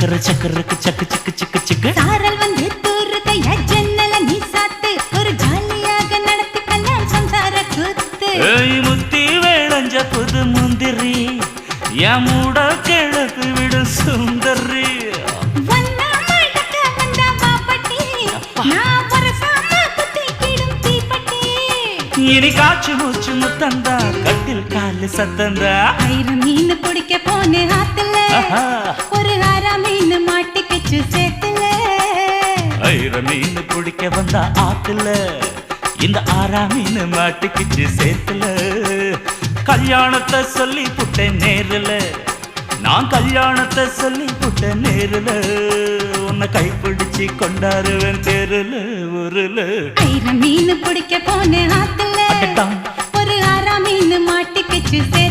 சக்கர சக்கருக்கு சக்கு சக்கு சிக்கு சிக்கு. சாரல் வந்து தூருதையா ஜன்னல நீ சாத்து. ஒரு ஜாலியாக நடத்தி கல்யாண சம்சார கூத்து. ஏய் முத்தி வேளஞ்ச புது முந்திரி என் மூட கிழக்கு விடு சுந்தரி. இனி காற்று மூச்சு முத்தந்தா கட்டில் காலு சத்தந்தா. ஆயிரம் மீன் பிடிக்க போன ஆத்துல. மாட்டிக்கிச்சு சேத்துல ஐர மீன் பிடிக்க வந்தா ஆத்துல இந்த ஆறா மீன் மாட்டுக்குச்சு சேத்துல கல்யாணத்தை சொல்லி புட்டேன் நேருல நான் கல்யாணத்தை சொல்லி புட்டேன் நேருல. உன்னை கைப்பிடிச்சு கொண்டாருவேன் தெருல ஊருல. ஆயிரம் மீன் பிடிக்க போன ஆத்துல. ஒரு ஆறா மீன் மாட்டிக்கிச்சு சேத்துல